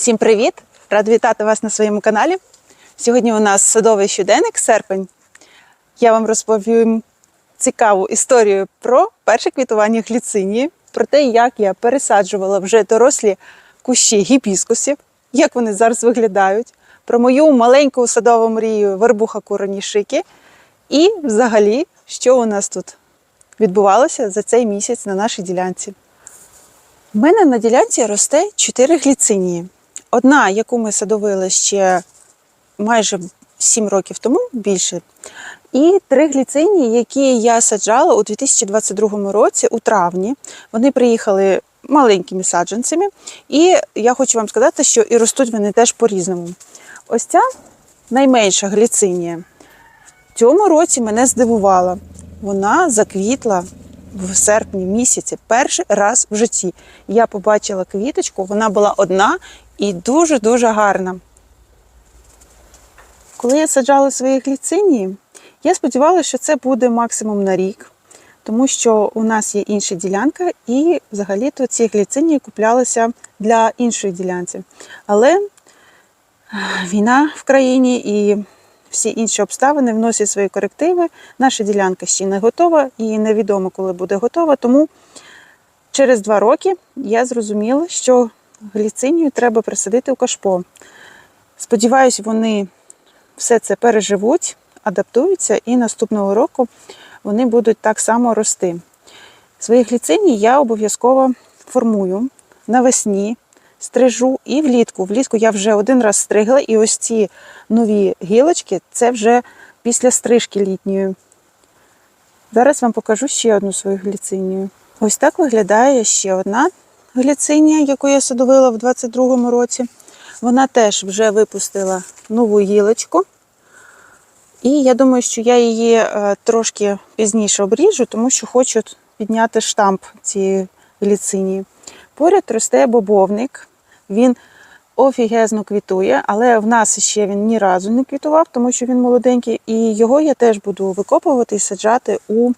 Всім привіт! Рада вітати вас на своєму каналі. Сьогодні у нас садовий щоденник серпень. Я вам розповім цікаву історію про перше квітування гліцинії, про те, як я пересаджувала вже дорослі кущі гібіскусів, як вони зараз виглядають, про мою маленьку садову мрію вербуха курані шики і взагалі, що у нас тут відбувалося за цей місяць на нашій ділянці. У мене на ділянці росте 4 гліцинії. Одна, яку ми садовили ще майже 7 років тому, більше. І три гліцинії, які я саджала у 2022 році у травні. Вони приїхали маленькими саджанцями. І я хочу вам сказати, що і ростуть вони теж по-різному. Ось ця найменша гліцинія в цьому році мене здивувала. Вона заквітла в серпні місяці перший раз в житті. Я побачила квіточку, вона була одна і дуже-дуже гарна. Коли я саджала свої гліцинії, я сподівалася, що це буде максимум на рік, тому що у нас є інша ділянка, і взагалі-то ці гліцинії куплялися для іншої ділянці. Але е, війна в країні і всі інші обставини вносять свої корективи. Наша ділянка ще не готова і невідомо, коли буде готова. Тому через два роки я зрозуміла, що гліцинію треба присадити у кашпо. Сподіваюсь, вони все це переживуть, адаптуються, і наступного року вони будуть так само рости. Свої гліцинії я обов'язково формую навесні, стрижу і влітку. Влітку я вже один раз стригла, і ось ці нові гілочки це вже після стрижки літньої. Зараз вам покажу ще одну свою гліцинію. Ось так виглядає ще одна гліцинія, яку я садовила в 22-му році. Вона теж вже випустила нову гілочку. І я думаю, що я її е, трошки пізніше обріжу, тому що хочу підняти штамп цієї гліцинії. Поряд росте бобовник. Він офігезно квітує, але в нас ще він ні разу не квітував, тому що він молоденький. І його я теж буду викопувати і саджати у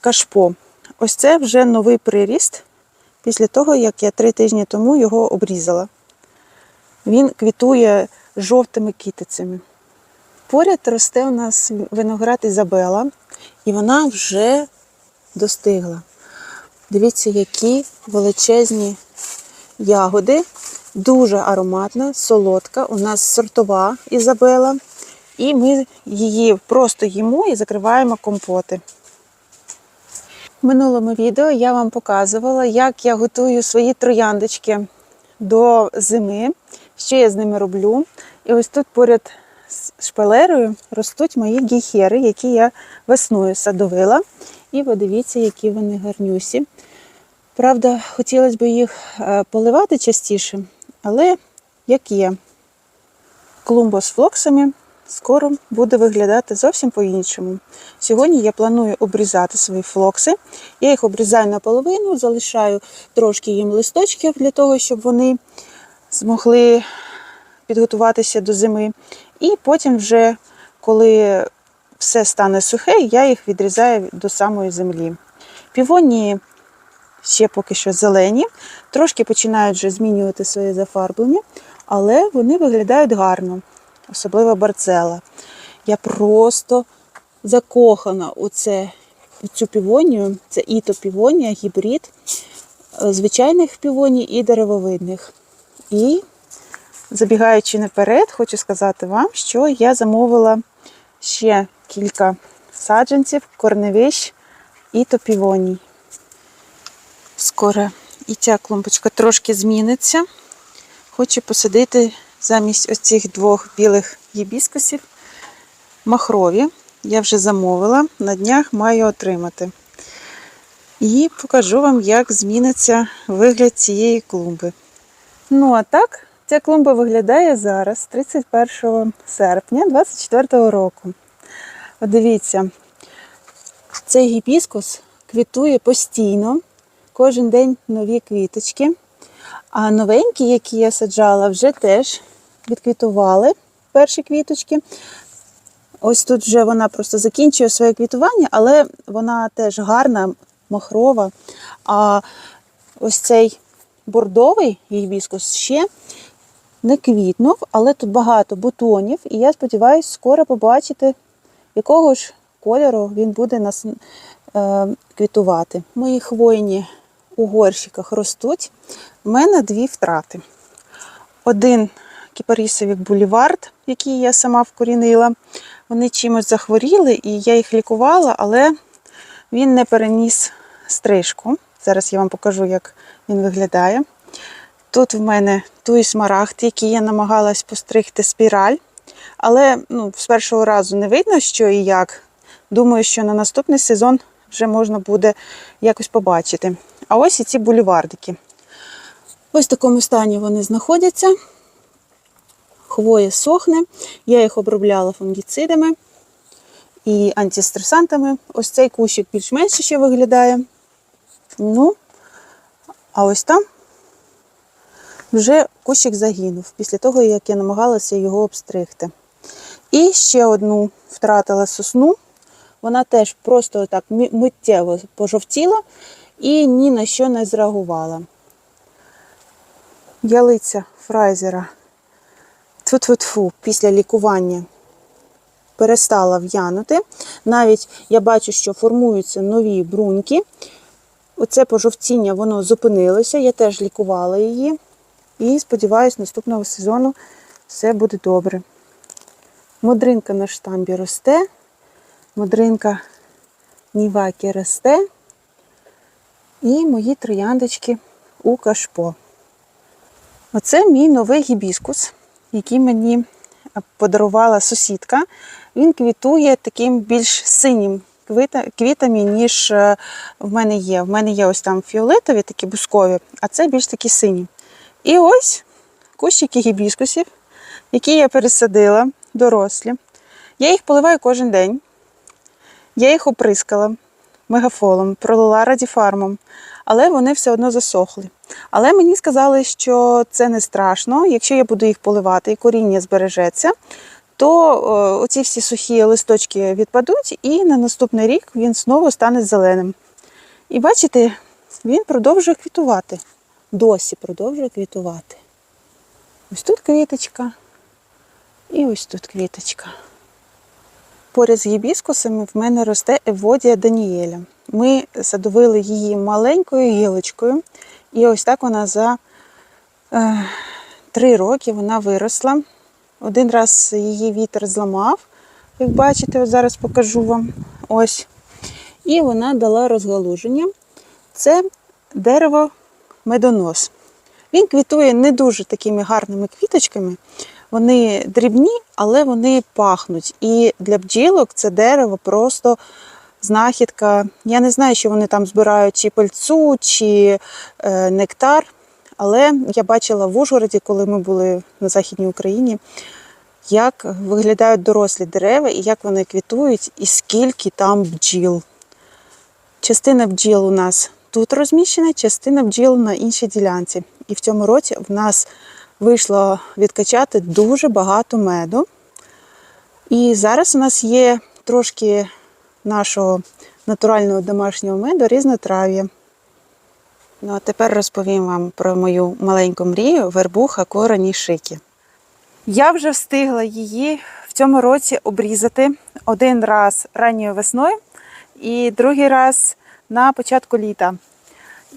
кашпо. Ось це вже новий приріст після того, як я три тижні тому його обрізала. Він квітує жовтими кітицями. Поряд росте у нас виноград Ізабела, і вона вже достигла. Дивіться, які величезні ягоди, дуже ароматна, солодка. У нас сортова Ізабела. І ми її просто їмо і закриваємо компоти. В минулому відео я вам показувала, як я готую свої трояндочки до зими, що я з ними роблю. І ось тут поряд з шпалерою ростуть мої гіхери, які я весною садовила. І подивіться, які вони гарнюсі. Правда, хотілося б їх е, поливати частіше, але як є, клумба з флоксами скоро буде виглядати зовсім по-іншому. Сьогодні я планую обрізати свої флокси. Я їх обрізаю наполовину, залишаю трошки їм листочків для того, щоб вони змогли підготуватися до зими. І потім, вже, коли все стане сухе, я їх відрізаю до самої землі. Півонії ще поки що зелені, трошки починають вже змінювати своє зафарблення, але вони виглядають гарно, особливо барцела. Я просто закохана у, це, у цю півонію, це іто півонія, гібрид е, звичайних півоній і деревовидних. І забігаючи наперед, хочу сказати вам, що я замовила ще кілька саджанців, корневищ і топівоній. Скоро і ця клумбочка трошки зміниться. Хочу посадити замість оцих двох білих гібіскусів махрові. Я вже замовила, на днях маю отримати. І покажу вам, як зміниться вигляд цієї клумби. Ну, а так, ця клумба виглядає зараз, 31 серпня 2024 року. Дивіться, цей гібіскус квітує постійно, кожен день нові квіточки. А новенькі, які я саджала, вже теж відквітували перші квіточки. Ось тут вже вона просто закінчує своє квітування, але вона теж гарна, махрова. А ось цей бордовий гібіскус ще не квітнув, але тут багато бутонів, і я сподіваюся, скоро побачити, якого ж кольору він буде нас е, квітувати. Мої хвойні у горщиках ростуть. У мене дві втрати. Один кіпарісовик бульвард, який я сама вкорінила. Вони чимось захворіли, і я їх лікувала, але він не переніс стрижку. Зараз я вам покажу, як він виглядає. Тут в мене той смарагд, який я намагалась постригти спіраль. Але ну, з першого разу не видно, що і як. Думаю, що на наступний сезон вже можна буде якось побачити. А ось і ці бульвардики. Ось в такому стані вони знаходяться. Хвоя сохне. Я їх обробляла фунгіцидами і антистресантами. Ось цей кущик більш-менш ще виглядає. Ну, а ось там вже кущик загинув після того, як я намагалася його обстригти. І ще одну втратила сосну. Вона теж просто так миттєво пожовтіла і ні на що не зреагувала. Ялиця фрайзера тфу-тфу-тфу, після лікування перестала в'янути. Навіть я бачу, що формуються нові бруньки. Оце пожовтіння воно зупинилося. Я теж лікувала її. І сподіваюся, наступного сезону все буде добре. Модринка на штамбі росте, модринка Нівакі росте. І мої трояндочки у кашпо. Оце мій новий гібіскус, який мені подарувала сусідка. Він квітує таким більш синім квітами, ніж е, в мене є. В мене є ось там фіолетові, такі бускові, а це більш такі сині. І ось кущики гібіскусів, які я пересадила, дорослі. Я їх поливаю кожен день. Я їх оприскала мегафолом, пролила радіфармом, але вони все одно засохли. Але мені сказали, що це не страшно. Якщо я буду їх поливати і коріння збережеться, то е, оці всі сухі листочки відпадуть, і на наступний рік він знову стане зеленим. І бачите, він продовжує квітувати. Досі продовжує квітувати. Ось тут квіточка, і ось тут квіточка. Поряд з гібіскусами в мене росте Еводія Даніеля. Ми садовили її маленькою гілочкою, і ось так вона за е, три роки вона виросла. Один раз її вітер зламав, як бачите, зараз покажу вам. Ось. І вона дала розгалуження. Це дерево медонос. Він квітує не дуже такими гарними квіточками. Вони дрібні, але вони пахнуть. І для бджілок це дерево просто знахідка. Я не знаю, що вони там збирають чи пильцу, чи е, нектар. Але я бачила в Ужгороді, коли ми були на Західній Україні, як виглядають дорослі дерева і як вони квітують, і скільки там бджіл. Частина бджіл у нас тут розміщена, частина бджіл на іншій ділянці. І в цьому році в нас вийшло відкачати дуже багато меду. І зараз у нас є трошки нашого натурального домашнього меду різнотрав'я. Ну а тепер розповім вам про мою маленьку мрію вербуха корані шики. Я вже встигла її в цьому році обрізати один раз ранньою весною і другий раз на початку літа.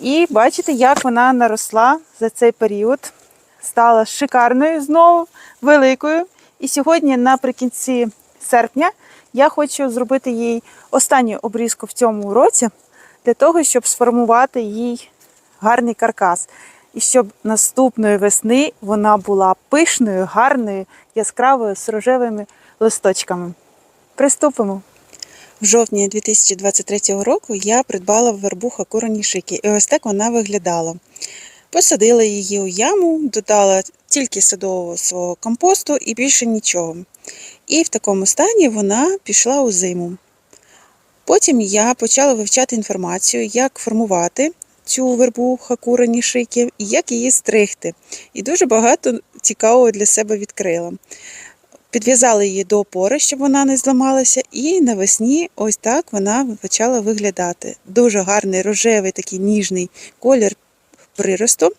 І бачите, як вона наросла за цей період. Стала шикарною знову, великою. І сьогодні, наприкінці серпня, я хочу зробити їй останню обрізку в цьому році для того, щоб сформувати їй гарний каркас. І щоб наступної весни вона була пишною, гарною, яскравою з рожевими листочками. Приступимо. В жовтні 2023 року я придбала вербуха коронішики, і ось так вона виглядала. Посадила її у яму, додала тільки садового свого компосту і більше нічого. І в такому стані вона пішла у зиму. Потім я почала вивчати інформацію, як формувати цю вербу хакурані шики і як її стригти. І дуже багато цікавого для себе відкрила. Підв'язала її до опори, щоб вона не зламалася, і навесні ось так вона почала виглядати. Дуже гарний рожевий, такий ніжний колір приросту.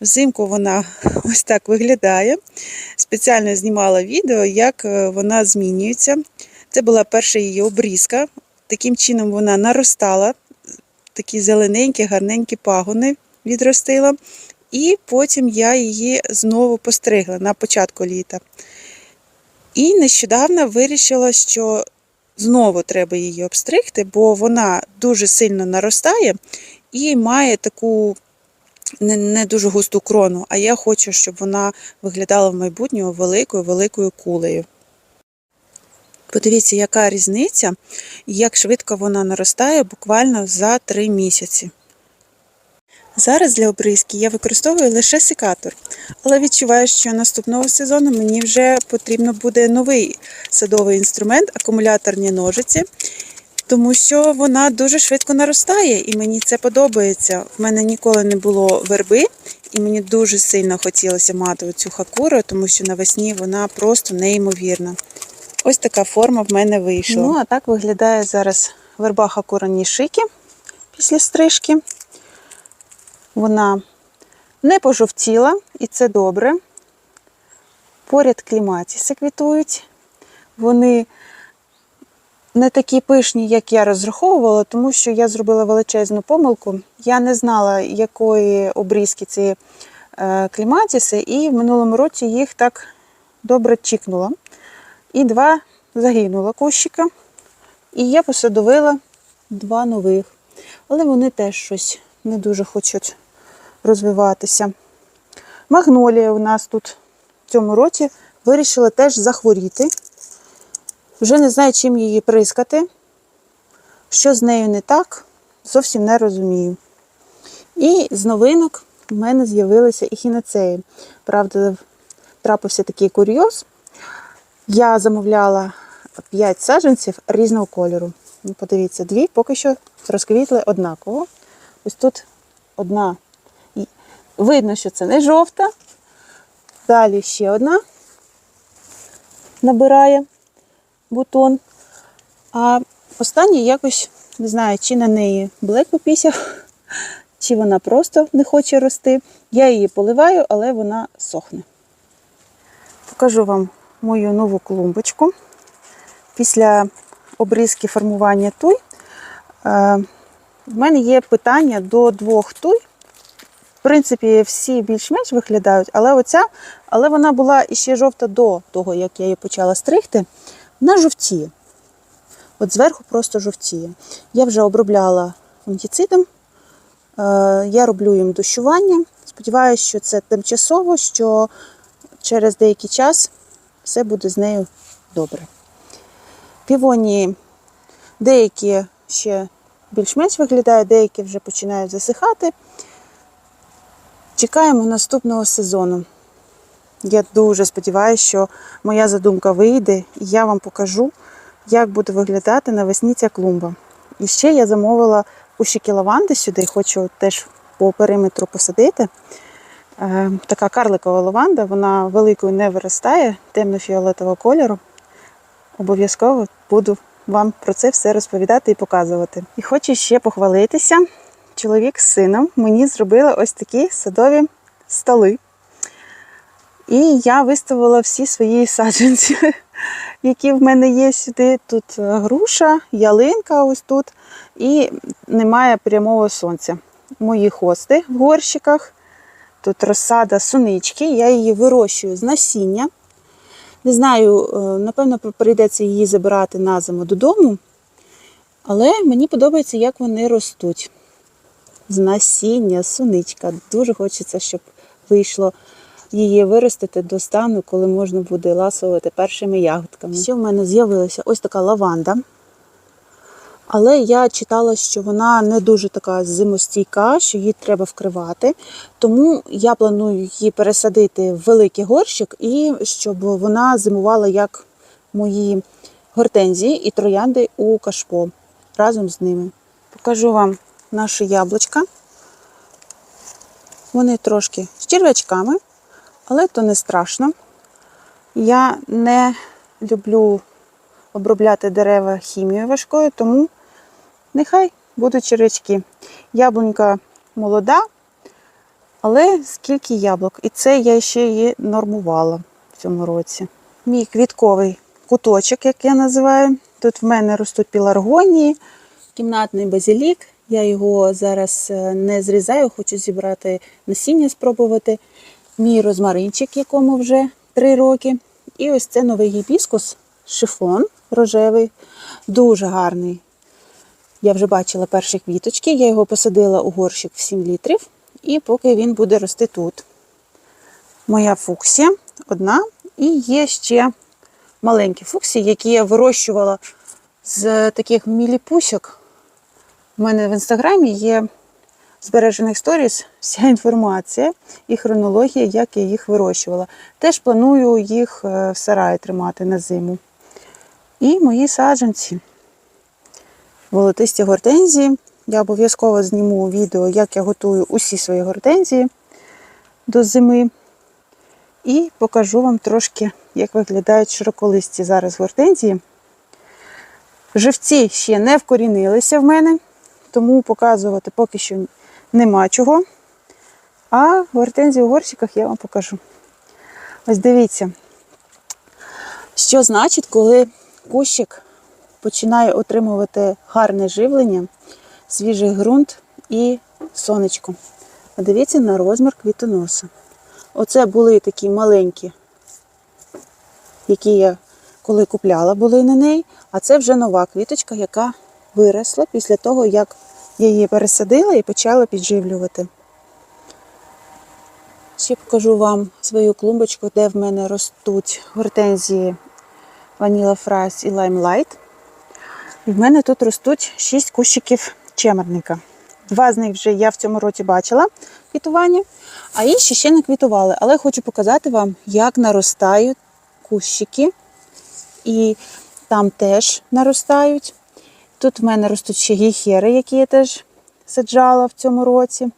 Взимку вона ось так виглядає. Спеціально знімала відео, як е, вона змінюється. Це була перша її обрізка. Таким чином вона наростала, такі зелененькі, гарненькі пагони відростила. І потім я її знову постригла на початку літа. І нещодавно вирішила, що знову треба її обстригти, бо вона дуже сильно наростає і має таку не, не дуже густу крону. А я хочу, щоб вона виглядала в майбутньому великою великою кулею. Подивіться, яка різниця, і як швидко вона наростає буквально за 3 місяці. Зараз для обрізки я використовую лише секатор, але відчуваю, що наступного сезону мені вже потрібно буде новий садовий інструмент, акумуляторні ножиці, тому що вона дуже швидко наростає і мені це подобається. В мене ніколи не було верби, і мені дуже сильно хотілося мати цю хакуру, тому що навесні вона просто неймовірна. Ось така форма в мене вийшла. Ну, а так виглядає зараз верба хакура нішики після стрижки. Вона не пожовтіла, і це добре. Поряд кліматіси квітують. Вони не такі пишні, як я розраховувала, тому що я зробила величезну помилку. Я не знала, якої обрізки ці е, кліматіси, і в минулому році їх так добре чікнула. І два загинула кущика. І я посадовила два нових. Але вони теж щось не дуже хочуть розвиватися. Магнолія у нас тут в цьому році вирішила теж захворіти. Вже не знаю, чим її прискати. Що з нею не так, зовсім не розумію. І з новинок в мене з'явилися ехінацеї. Правда, трапився такий курйоз. Я замовляла 5 саджанців різного кольору. Ну, Подивіться, дві поки що розквітли однаково. Ось тут одна. Видно, що це не жовта. Далі ще одна набирає бутон. А остання якось, не знаю, чи на неї блек попісяв, чи вона просто не хоче рости. Я її поливаю, але вона сохне. Покажу вам мою нову клумбочку. Після обрізки формування туй е, в мене є питання до двох туй. В принципі, всі більш-менш виглядають, але оця, але вона була іще жовта до того, як я її почала стригти. Вона жовтіє. От зверху просто жовтіє. Я вже обробляла фунгіцидом, е, я роблю їм дощування. Сподіваюся, що це тимчасово, що через деякий час все буде з нею добре. Півоні деякі ще більш-менш виглядають, деякі вже починають засихати. Чекаємо наступного сезону. Я дуже сподіваюся, що моя задумка вийде, і я вам покажу, як буде виглядати навесні ця клумба. І ще я замовила кущики лаванди сюди, хочу теж по периметру посадити. Е, Така карликова лаванда, вона великою не виростає, темно-фіолетового кольору. Обов'язково буду вам про це все розповідати і показувати. І хочу ще похвалитися. Чоловік з сином мені зробили ось такі садові столи. І я виставила всі свої саджанці, які в мене є сюди. Тут груша, ялинка ось тут, і немає прямого сонця. Мої хости в горщиках. Тут розсада сунички, я її вирощую з насіння. Не знаю, е, напевно, прийдеться її забирати на зиму додому. Але мені подобається, як вони ростуть. З насіння, суничка. Дуже хочеться, щоб вийшло її виростити до стану, коли можна буде ласувати першими ягодками. Ще в мене з'явилася ось така лаванда. Але я читала, що вона не дуже така зимостійка, що її треба вкривати. Тому я планую її пересадити в великий горщик і щоб вона зимувала як мої гортензії і троянди у кашпо разом з ними. Покажу вам наші яблучка. Вони трошки з черв'ячками, але то не страшно. Я не люблю обробляти дерева хімією важкою, тому нехай будуть черв'ячки. Яблунька молода, Але скільки яблук? І це я ще її нормувала в цьому році. Мій квітковий куточок, як я називаю. Тут в мене ростуть піларгонії, кімнатний базилік. Я його зараз е, не зрізаю, хочу зібрати насіння, спробувати. Мій розмаринчик, якому вже 3 роки. І ось це новий гібіскус, шифон рожевий, дуже гарний. Я вже бачила перші квіточки, я його посадила у горщик в 7 літрів, і поки він буде рости тут. Моя фуксія одна, і є ще маленькі фуксії, які я вирощувала з таких міліпусьок. У мене в інстаграмі є збережених сторіс вся інформація і хронологія, як я їх вирощувала. Теж планую їх е, в сараї тримати на зиму. І мої саджанці. Волотисті гортензії. Я обов'язково зніму відео, як я готую усі свої гортензії до зими. І покажу вам трошки, як виглядають широколисті зараз гортензії. Живці ще не вкорінилися в мене, тому показувати поки що нема чого. А гортензії у горщиках я вам покажу. Ось дивіться, що значить, коли кущик починає отримувати гарне живлення, свіжий ґрунт і сонечко. А дивіться на розмір квітоноса. Оце були такі маленькі, які я коли купляла, були на неї. А це вже нова квіточка, яка виросла після того, як я її пересадила і почала підживлювати. Ще покажу вам свою клумбочку, де в мене ростуть гортензії Vanilla Fries і Limelight. І в мене тут ростуть 6 кущиків чемерника. Два з них вже я в цьому році бачила квітування, а інші ще не квітували. Але хочу показати вам, як наростають кущики. І там теж наростають. Тут в мене ростуть ще гіхери, які я теж саджала в цьому році.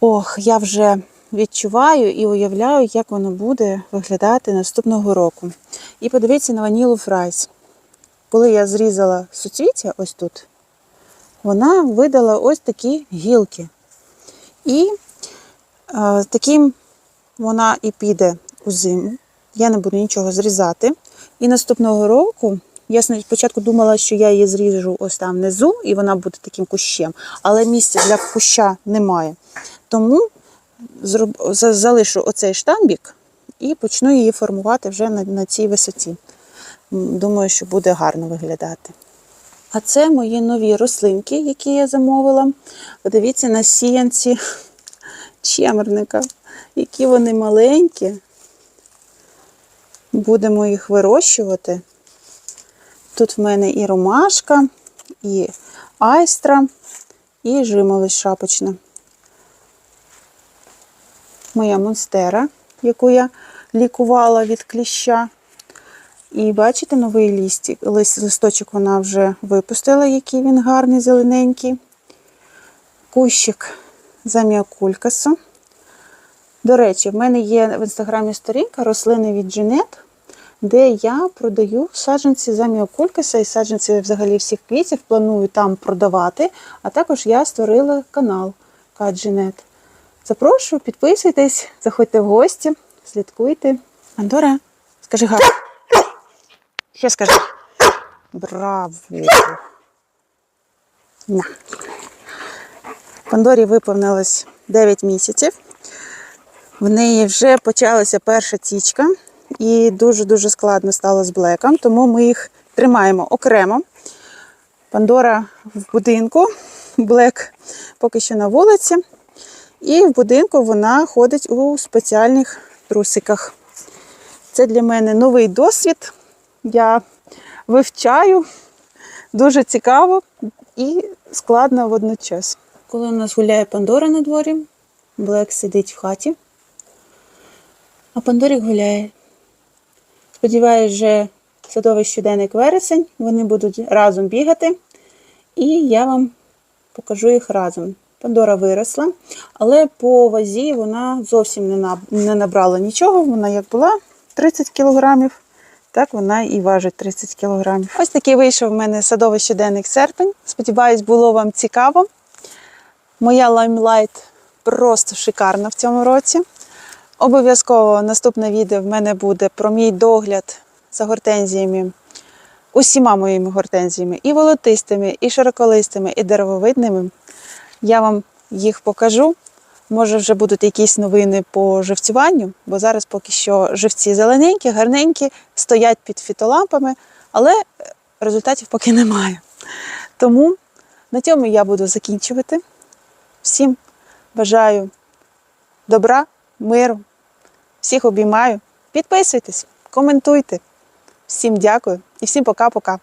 Ох, я вже відчуваю і уявляю, як воно буде виглядати наступного року. І подивіться на ванілу фрайс. Коли я зрізала суцвіття ось тут, вона видала ось такі гілки. І е, таким вона і піде у зиму. Я не буду нічого зрізати. І наступного року я спочатку думала, що я її зріжу ось там внизу, і вона буде таким кущем, але місця для куща немає. Тому залишу оцей штамбік і почну її формувати вже на, цій висоті. Думаю, що буде гарно виглядати. А це мої нові рослинки, які я замовила. Подивіться на сіянці чемерника, які вони маленькі. Будемо їх вирощувати. Тут в мене і ромашка, і айстра, і жимолость шапочна. Моя монстера, яку я лікувала від кліща. І бачите, новий лістик, листочок вона вже випустила, який він гарний, зелененький. Кущик заміакулькасу. До речі, в мене є в інстаграмі сторінка рослини від Дженет, де я продаю саджанці заміокулькаса і саджанці взагалі всіх квітів. Планую там продавати. А також я створила канал Кадженет. Запрошую, підписуйтесь, заходьте в гості, слідкуйте. Андора, скажи гарно. Ще скажи. Браво! На. Пандорі виповнилось 9 місяців. В неї вже почалася перша тічка, і дуже-дуже складно стало з блеком, тому ми їх тримаємо окремо. Пандора в будинку, блек поки що на вулиці. І в будинку вона ходить у спеціальних трусиках. Це для мене новий досвід. Я вивчаю дуже цікаво і складно водночас. Коли у нас гуляє Пандора на дворі, Блек сидить в хаті, а Пандорік гуляє. Сподіваюсь, вже садовий щоденник вересень, вони будуть разом бігати, і я вам покажу їх разом. Пандора виросла, але по вазі вона зовсім не набрала нічого. Вона як була 30 кілограмів, так вона і важить 30 кілограмів. Ось такий вийшов в мене садовий щоденник серпень. Сподіваюсь, було вам цікаво. Моя лаймлайт просто шикарна в цьому році. Обов'язково наступне відео в мене буде про мій догляд за гортензіями, усіма моїми гортензіями, і волотистими, і широколистими, і деревовидними. Я вам їх покажу. Може, вже будуть якісь новини по живцюванню, бо зараз поки що живці зелененькі, гарненькі, стоять під фітолампами, але результатів поки немає. Тому на цьому я буду закінчувати. Всім бажаю добра, миру, всіх обіймаю. Підписуйтесь, коментуйте. Всім дякую і всім пока-пока.